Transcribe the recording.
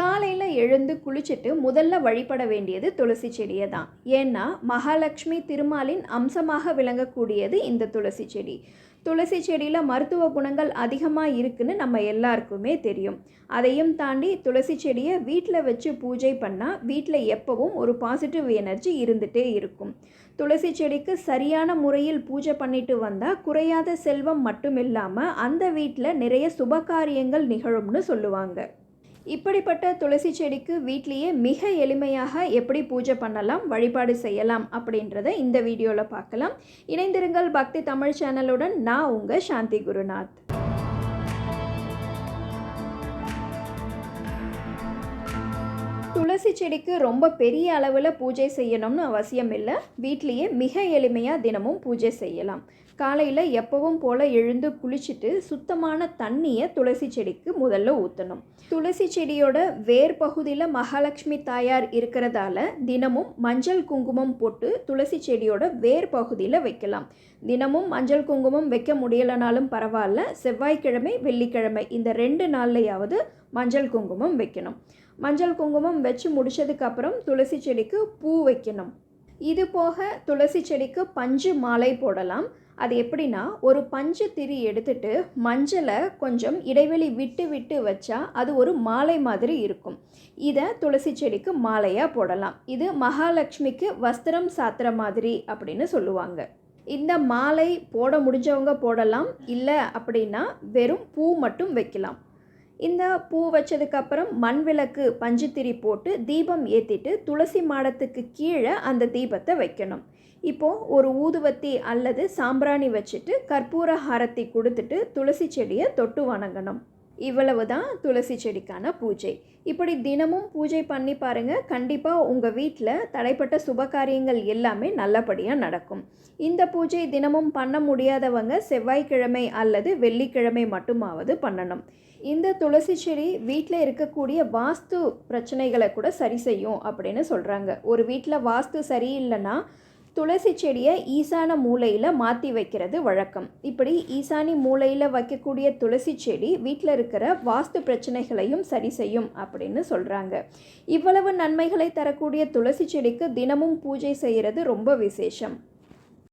காலையில் எழுந்து குளிச்சுட்டு முதல்ல வழிபட வேண்டியது துளசி செடியை தான். ஏன்னா மகாலட்சுமி திருமாலின் அம்சமாக விளங்கக்கூடியது இந்த துளசி செடி. துளசி செடியில் மருத்துவ குணங்கள் அதிகமாக இருக்குன்னு நம்ம எல்லாருக்குமே தெரியும். அதையும் தாண்டி துளசி செடியை வீட்டில் வச்சு பூஜை பண்ணால் வீட்டில் எப்போவும் ஒரு பாசிட்டிவ் எனர்ஜி இருந்துகிட்டே இருக்கும். துளசி செடிக்கு சரியான முறையில் பூஜை பண்ணிட்டு வந்தால் குறையாத செல்வம் மட்டும் இல்லாமல் அந்த வீட்டில் நிறைய சுபகாரியங்கள் நிகழும்னு சொல்லுவாங்க. இப்படிப்பட்ட துளசி செடிக்கு வீட்லேயே மிக எளிமையாக எப்படி பூஜை பண்ணலாம் வழிபாடு செய்யலாம் அப்படின்றத இந்த வீடியோவில் பார்க்கலாம். இணைந்திருங்கள் பக்தி தமிழ் சேனலுடன். நான் உங்கள் சாந்தி குருநாத். துளசி செடிக்கு ரொம்ப பெரிய அளவில் பூஜை செய்யணும்னு அவசியம் இல்லை. வீட்லேயே மிக எளிமையாக தினமும் பூஜை செய்யலாம். காலையில் எப்பவும் போல் எழுந்து குளிச்சுட்டு சுத்தமான தண்ணியை துளசி செடிக்கு முதல்ல ஊற்றணும் துளசி செடியோட வேர் பகுதியில் மகாலட்சுமி தாயார் இருக்கிறதால தினமும் மஞ்சள் குங்குமம் போட்டு துளசி செடியோட வேர் பகுதியில் வைக்கலாம். தினமும் மஞ்சள் குங்குமம் வைக்க முடியலனாலும் பரவாயில்ல செவ்வாய்க்கிழமை வெள்ளிக்கிழமை இந்த ரெண்டு நாள்லையாவது மஞ்சள் குங்குமம் வைக்கணும். மஞ்சள் குங்குமம் வச்சு முடிச்சதுக்கப்புறம் துளசி செடிக்கு பூ வைக்கணும். இது போக துளசி செடிக்கு பஞ்சு மாலை போடலாம். அது எப்படின்னா ஒரு பஞ்சு திரி எடுத்துட்டு மஞ்சளை கொஞ்சம் இடைவெளி விட்டு விட்டு வச்சா அது ஒரு மாலை மாதிரி இருக்கும். இதை துளசி செடிக்கு மாலையாக போடலாம். இது மகாலட்சுமிக்கு வஸ்திரம் சாத்துற மாதிரி அப்படின்னு சொல்லுவாங்க. இந்த மாலை போட முடிஞ்சவங்க போடலாம். இல்லை அப்படின்னா வெறும் பூ மட்டும் வைக்கலாம். இந்த பூ வச்சதுக்கப்புறம் மண் விளக்கு பஞ்சுத்திரி போட்டு தீபம் ஏற்றிட்டு துளசி மாடத்துக்கு கீழே அந்த தீபத்தை வைக்கணும். இப்போது ஒரு ஊதுவத்தி அல்லது சாம்பிராணி வச்சுட்டு கற்பூர ஹாரத்தி கொடுத்துட்டு துளசி செடியை தொட்டு வணங்கணும். இவ்வளவு தான் துளசி செடிக்கான பூஜை. இப்படி தினமும் பூஜை பண்ணி பாருங்கள் கண்டிப்பாக உங்கள் வீட்டில் தடைப்பட்ட சுபகாரியங்கள் எல்லாமே நல்லபடியாக நடக்கும். இந்த பூஜை தினமும் பண்ண முடியாதவங்க செவ்வாய்க்கிழமை அல்லது வெள்ளிக்கிழமை மட்டுமாவது பண்ணணும். இந்த துளசி செடி வீட்டில் இருக்கக்கூடிய வாஸ்து பிரச்சனைகளை கூட சரி செய்யும் அப்படின்னு சொல்கிறாங்க ஒரு வீட்டில் வாஸ்து சரியில்லைன்னா துளசி செடியை ஈசான மூலையில் மாற்றி வைக்கிறது வழக்கம். இப்படி ஈசானி மூலையில் வைக்கக்கூடிய துளசி செடி வீட்டில் இருக்கிற வாஸ்து பிரச்சனைகளையும் சரி செய்யும் அப்படின்னு சொல்கிறாங்க இவ்வளவு நன்மைகளை தரக்கூடிய துளசி செடிக்கு தினமும் பூஜை செய்கிறது ரொம்ப விசேஷம்.